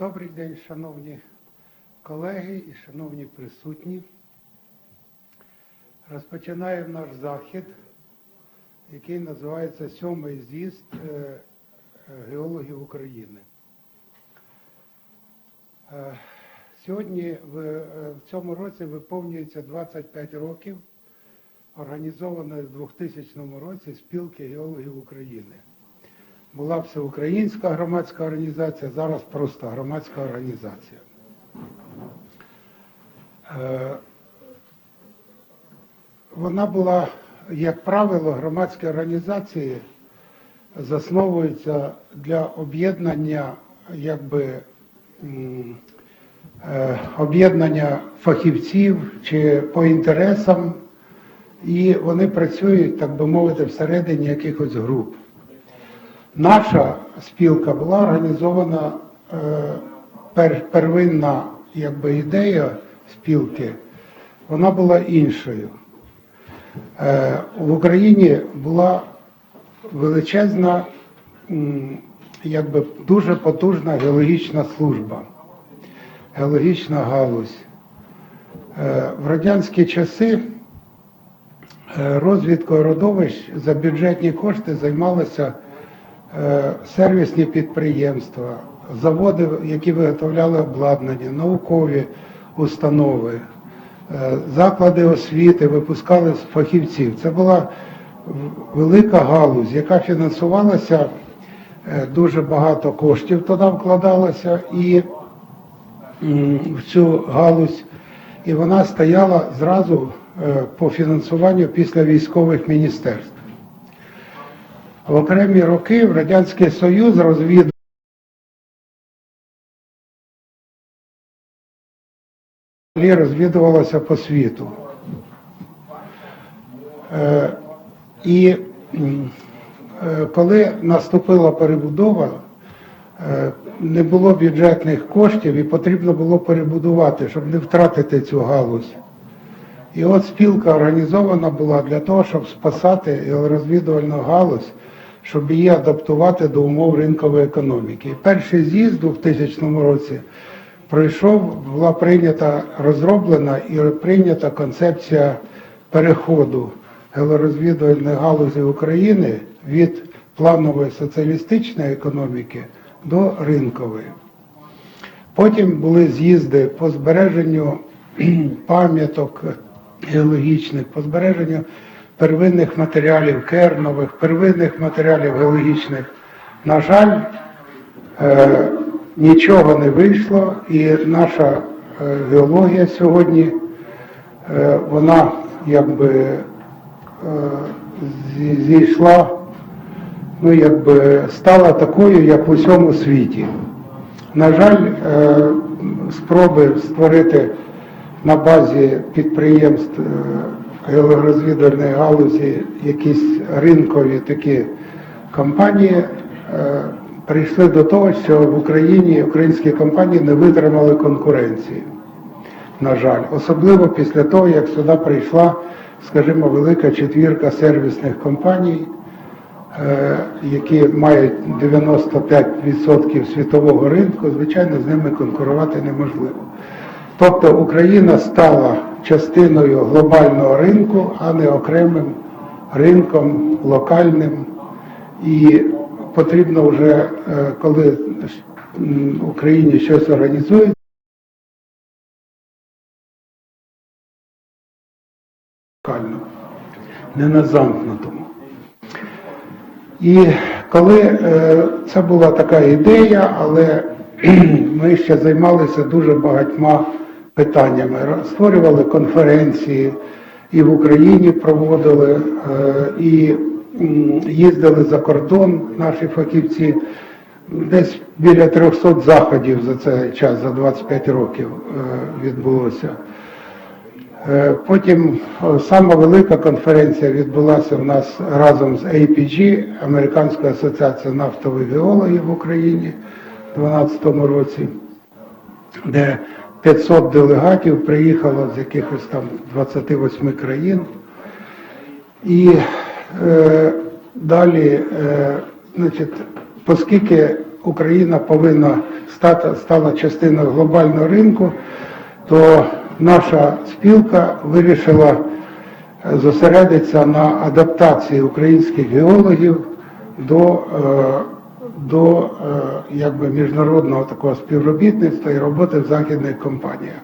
Добрий день, шановні колеги і шановні присутні. Розпочинаємо наш захід, який називається Сьомий з'їзд е, е, геологів України. Е, Сьогодні в цьому році виповнюється 25 років організованої в 2000 році спілки геологів України. Була всеукраїнська громадська організація, зараз просто громадська організація. Е, Вона була, як правило, громадські організації засновуються для об'єднання якби е, об'єднання фахівців чи по інтересам, і вони працюють, так би мовити, всередині якихось груп. Наша спілка була організована е, пер, первинна якби, ідея спілки, вона була іншою. Е, в Україні була величезна, якби дуже потужна геологічна служба, геологічна галузь. Е, в радянські часи розвідкою родовищ за бюджетні кошти займалися е, сервісні підприємства, заводи, які виготовляли обладнання, наукові установи, е, заклади освіти випускали фахівців. Це була велика галузь, яка фінансувалася, е, дуже багато коштів туди вкладалося і в цю галузь, і вона стояла зразу е, по фінансуванню після військових міністерств. В окремі роки в Радянський Союз розвідував розвідувалося по світу. Е, І е, коли наступила перебудова, е, не було бюджетних коштів і потрібно було перебудувати, щоб не втратити цю галузь. І от спілка організована була для того, щоб спасати розвідувальну галузь, щоб її адаптувати до умов ринкової економіки. Перший з'їзд у 2000 році пройшов, була прийнята, розроблена і прийнята концепція переходу геолорозвідувальної галузі України від планової соціалістичної економіки до ринкової. Потім були з'їзди по збереженню пам'яток геологічних, по збереженню первинних матеріалів кернових, первинних матеріалів геологічних. На жаль, е, нічого не вийшло, і наша е, геологія сьогодні, е, вона якби зійшла, ну якби стала такою, як в усьому світі. На жаль, спроби створити на базі підприємств геологорозвідувальної галузі якісь ринкові такі компанії е, прийшли до того, що в Україні українські компанії не витримали конкуренції. На жаль, особливо після того, як сюди прийшла, скажімо, велика четвірка сервісних компаній, е, які мають 95% світового ринку, звичайно, з ними конкурувати неможливо. Тобто Україна стала частиною глобального ринку, а не окремим ринком локальним. І потрібно вже, е, коли в Україні щось організують, локально, не на замкнутому. І коли е, це була така ідея, але ми ще займалися дуже багатьма питаннями. Створювали конференції і в Україні проводили, е, і їздили за кордон наші фахівці. Десь біля 300 заходів за цей час, за 25 років е, відбулося. Е, Потім сама велика конференція відбулася в нас разом з APG, Американською асоціацією нафтових геологів в Україні у 2012 році, де 500 делегатів приїхало з якихось там 28 країн. І е, далі, е, значить, оскільки Україна повинна стати стала частиною глобального ринку, то наша спілка вирішила е, зосередитися на адаптації українських геологів до, е, до е, якби міжнародного такого співробітництва і роботи в західних компаніях.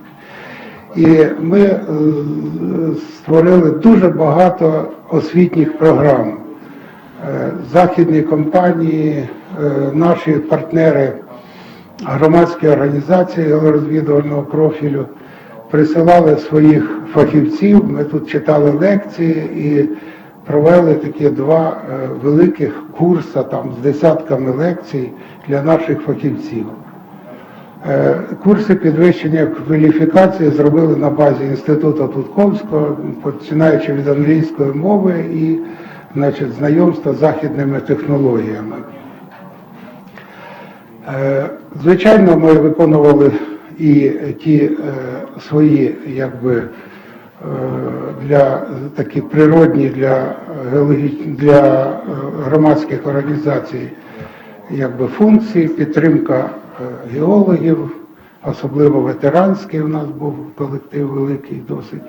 І ми е, створили дуже багато освітніх програм. Е, Західні компанії, наші партнери, громадські організації розвідувального профілю присилали своїх фахівців. Ми тут читали лекції і провели такі два е, великих курси там з десятками лекцій для наших фахівців. Е, Курси підвищення кваліфікації зробили на базі інституту Тутковського, починаючи від англійської мови і значить, знайомства з західними технологіями. Е, Звичайно, ми виконували і ті свої, якби, для такі природні для, для е, громадських організацій якби, функції, підтримка е, геологів, особливо ветеранський у нас був колектив великий досить.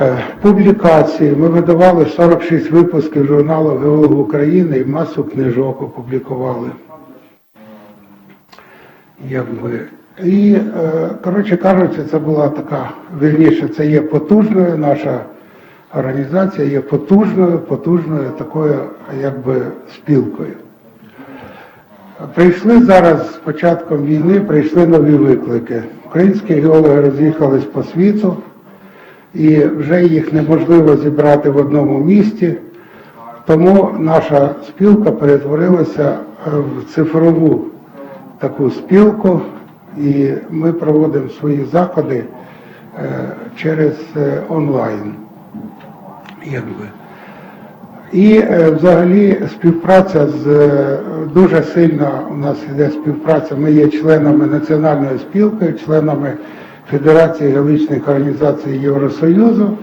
Е, Публікації. Ми видавали 46 випусків журналу Геолог України і масу книжок опублікували. Якби. І, е, коротше кажучи, це була така, вірніше, це є потужною, наша організація є потужною, потужною такою, якби, спілкою. Прийшли зараз з початком війни, прийшли нові виклики. Українські геологи роз'їхались по світу, і вже їх неможливо зібрати в одному місті. Тому наша спілка перетворилася е, в цифрову таку спілку, і ми проводимо свої заходи е, через е, онлайн. Якби. І е, взагалі співпраця з дуже сильна у нас йде співпраця. Ми є членами національної спілки, членами Федерації геологічних організацій Євросоюзу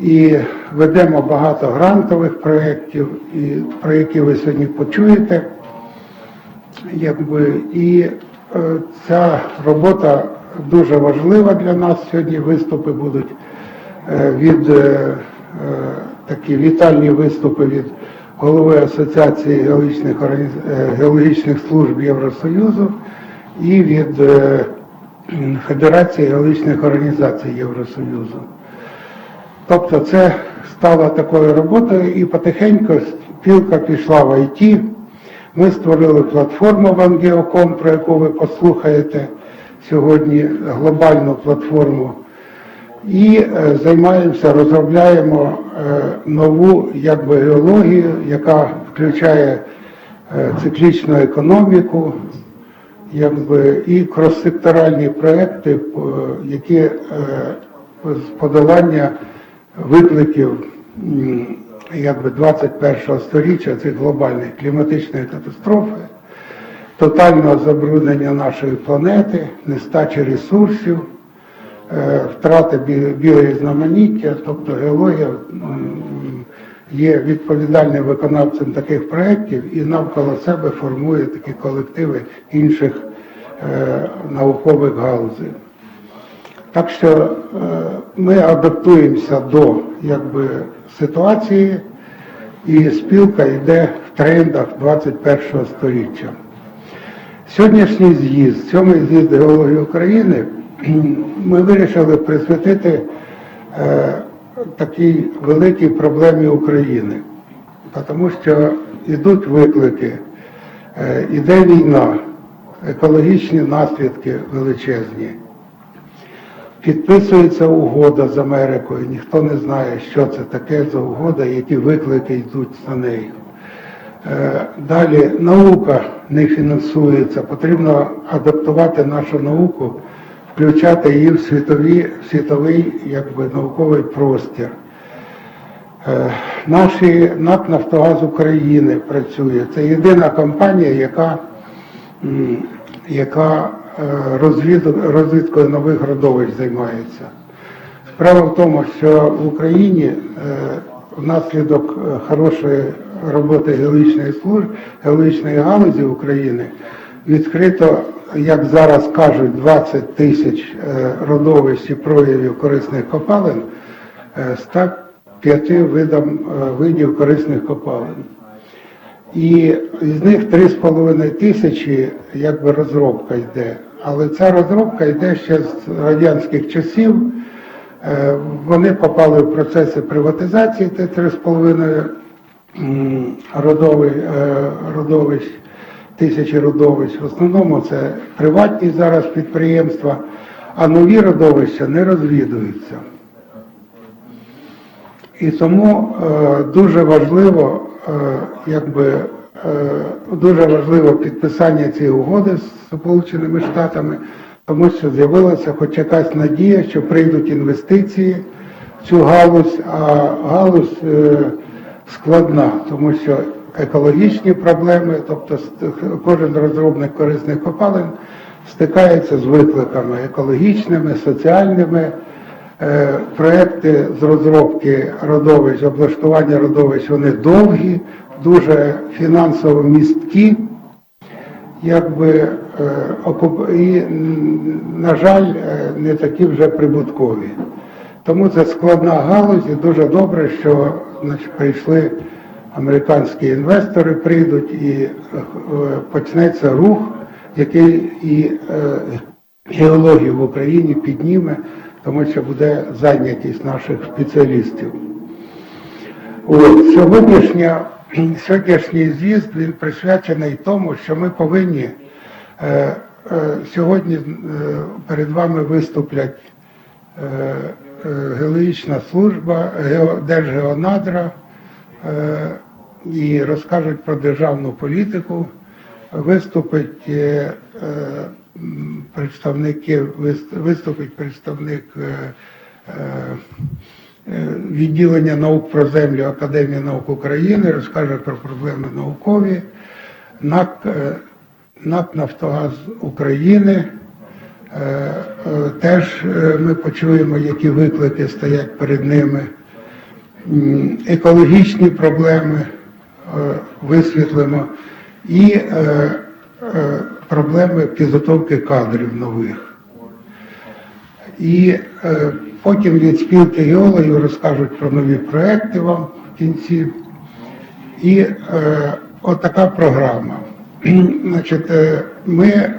і ведемо багато грантових проєктів, і про які ви сьогодні почуєте. Якби, і ця робота дуже важлива для нас. Сьогодні виступи будуть е, від е, е, такі вітальні виступи від голови Асоціації геологічних, е, геологічних служб Євросоюзу і від е, Федерації геологічних організацій Євросоюзу. Тобто це стало такою роботою і потихеньку спілка пішла в ІТ. Ми створили платформу Вангеоком, про яку ви послухаєте сьогодні, глобальну платформу. І е, займаємося, розробляємо е, нову якби, геологію, яка включає е, циклічну економіку, якби, і кроссекторальні проекти, які з подолання викликів якби 21 століття, цих глобальних кліматичної катастрофи, тотального забруднення нашої планети, нестачі ресурсів, е, втрати бі- біорізноманіття, тобто геологія є відповідальним виконавцем таких проєктів і навколо себе формує такі колективи інших е, наукових галузей. Так що е, ми адаптуємося до якби, ситуації, і спілка йде в трендах 21 століття. Сьогоднішній з'їзд, сьомий з'їзд геології України, ми вирішили присвятити е, такій великій проблемі України, тому що йдуть виклики, е, іде війна, екологічні наслідки величезні. Підписується угода з Америкою, ніхто не знає, що це таке за угода, які виклики йдуть за нею. Е, Далі наука не фінансується, потрібно адаптувати нашу науку, включати її в світові, світовий якби, науковий простір. Е, Наші НАК Нафтогаз України працює. Це єдина компанія, яка, яка розвід- розвідкою нових родовищ займається. Справа в тому, що в Україні е, внаслідок е, хорошої роботи геологічної служби, геологічної галузі України відкрито, як зараз кажуть, 20 тисяч е, родовищ і проявів корисних копалин е, 105 видам, е, видів корисних копалин. І з них 3,5 тисячі якби розробка йде. Але ця розробка йде ще з радянських часів. Е, Вони попали в процеси приватизації, те 3,5 м, родовий, е, родовищ, тисячі родовищ. В основному це приватні зараз підприємства, а нові родовища не розвідуються. І тому е, дуже важливо, якби е, дуже важливо підписання цієї угоди з Сполученими Штатами, тому що з'явилася хоч якась надія, що прийдуть інвестиції в цю галузь, а галузь е, складна, тому що екологічні проблеми, тобто кожен розробник корисних копалин стикається з викликами екологічними, соціальними. Е, Проекти з розробки родовищ, облаштування родовищ, вони довгі, дуже фінансово місткі, якби е, і, на жаль, е, не такі вже прибуткові. Тому це складна галузь і дуже добре, що значить, прийшли американські інвестори, прийдуть і почнеться рух, який і геологію в Україні підніме, тому що буде зайнятість наших спеціалістів. От, сьогоднішня, сьогоднішній з'їзд він присвячений тому, що ми повинні е, е, сьогодні е, перед вами виступлять е, е, геологічна служба, гео- Держгеонадра е, і розкажуть про державну політику. Виступить е, е, представники, виступить представник е, е, е, відділення наук про землю Академії наук України, розкаже про проблеми наукові, НАК, НАК Нафтогаз України. Теж ми почуємо, які виклики стоять перед ними. Екологічні проблеми висвітлимо і проблеми підготовки кадрів нових. І е, потім від спілки геологів розкажуть про нові проекти вам в кінці. І е, отака програма. Значить, е, ми е,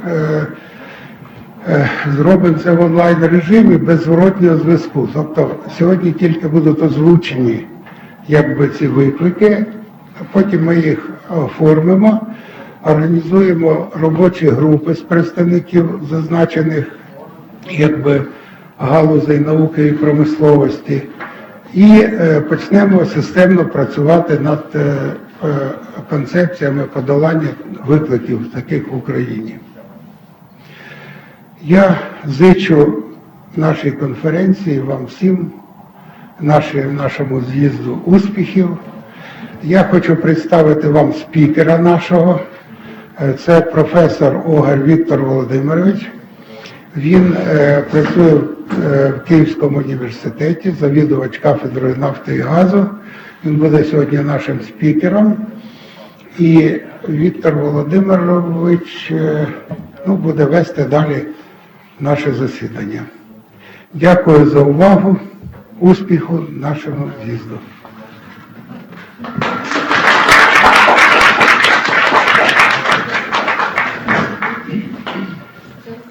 е, зробимо це в онлайн режимі без зворотнього зв'язку. Тобто сьогодні тільки будуть озвучені якби, ці виклики, потім ми їх оформимо, організуємо робочі групи з представників зазначених якби, галузей науки і промисловості. І е, почнемо системно працювати над е, е, концепціями подолання викликів таких в Україні. Я зичу нашій конференції вам всім, наші, нашому з'їзду успіхів. Я хочу представити вам спікера нашого. Е, Це професор Огар Віктор Володимирович. Він е, працює е, в Київському університеті, завідувач кафедрою нафти і газу. Він буде сьогодні нашим спікером. І Віктор Володимирович ну, буде вести далі наше засідання. Дякую за увагу, успіху нашому з'їзду.